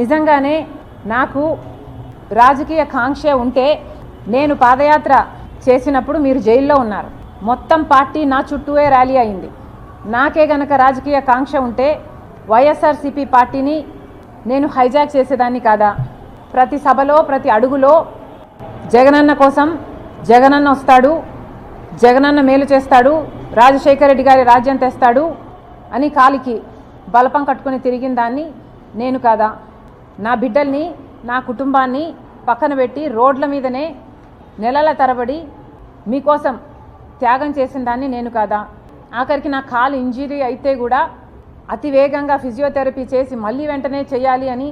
నిజంగానే నాకు రాజకీయ కాంక్ష ఉంటే నేను పాదయాత్ర చేసినప్పుడు మీరు జైల్లో ఉన్నారు. మొత్తం పార్టీ నా చుట్టూవే ర్యాలీ అయింది. నాకే గనక రాజకీయ కాంక్ష ఉంటే వైఎస్ఆర్సీపీ పార్టీని నేను హైజాక్ చేసేదాన్ని కాదా? ప్రతి సభలో ప్రతి అడుగులో జగనన్న కోసం జగనన్న వస్తాడు జగనన్న మేలు చేస్తాడు రాజశేఖర రెడ్డి గారి రాజ్యం తెస్తాడు అని కాలికి బలపం కట్టుకుని తిరిగిన దాన్ని నేను కాదా? నా బిడ్డల్ని నా కుటుంబాన్ని పక్కన పెట్టి రోడ్ల మీదనే నెలల తరబడి మీకోసం త్యాగం చేసిన దాన్ని నేను కాదా? ఆఖరికి నా కాలు ఇంజరీ అయితే కూడా అతి వేగంగా ఫిజియోథెరపీ చేసి మళ్ళీ వెంటనే చేయాలి అని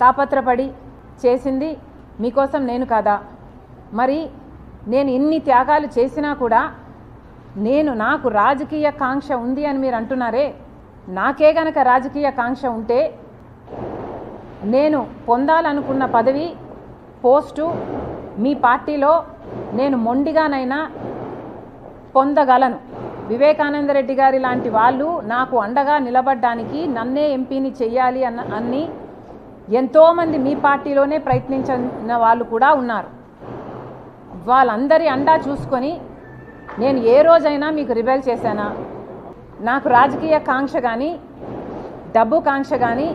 తాపత్రపడి చేసింది మీకోసం నేను కాదా? మరి నేను ఇన్ని త్యాగాలు చేసినా కూడా నేను నాకు రాజకీయ కాంక్ష ఉంది అని మీరు అంటున్నారే? నాకే గనక రాజకీయ కాంక్ష ఉంటే నేను పొందాలనుకున్న పదవి పోస్టు మీ పార్టీలో నేను మొండిగానైనా పొందగలను. వివేకానంద రెడ్డి గారి లాంటి వాళ్ళు నాకు అండగా నిలబడ్డానికి నన్నే ఎంపీని చెయ్యాలి అన్న అన్ని ఎంతోమంది మీ పార్టీలోనే ప్రయత్నించిన వాళ్ళు కూడా ఉన్నారు. వాళ్ళందరి అండా చూసుకొని నేను ఏ రోజైనా మీకు రిబెల్ చేశానా? నాకు రాజకీయ కాంక్ష కానీ డబ్బు కాంక్ష కానీ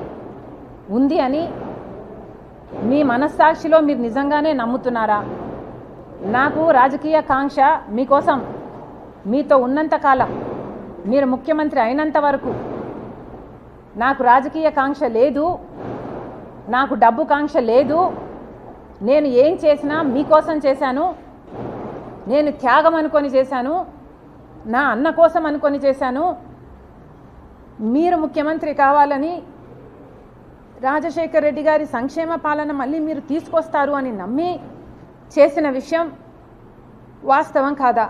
ఉంది అని మీ మనస్సాక్షిలో మీరు నిజంగానే నమ్ముతున్నారా? నాకు రాజకీయ కాంక్ష మీకోసం మీతో ఉన్నంత కాలం మీరు ముఖ్యమంత్రి అయినంత వరకు నాకు రాజకీయ కాంక్ష లేదు నాకు డబ్బు కాంక్ష లేదు నేను ఏం చేసినా మీకోసం చేశాను నేను త్యాగం అనుకొని చేశాను నా అన్న కోసం అనుకొని చేశాను మీరు ముఖ్యమంత్రి కావాలని రాజశేఖర్ రెడ్డి గారి సంక్షేమ పాలన మళ్ళీ మీరు తీసుకొస్తారు అని నమ్మి చేసిన విషయం వాస్తవం కాదా?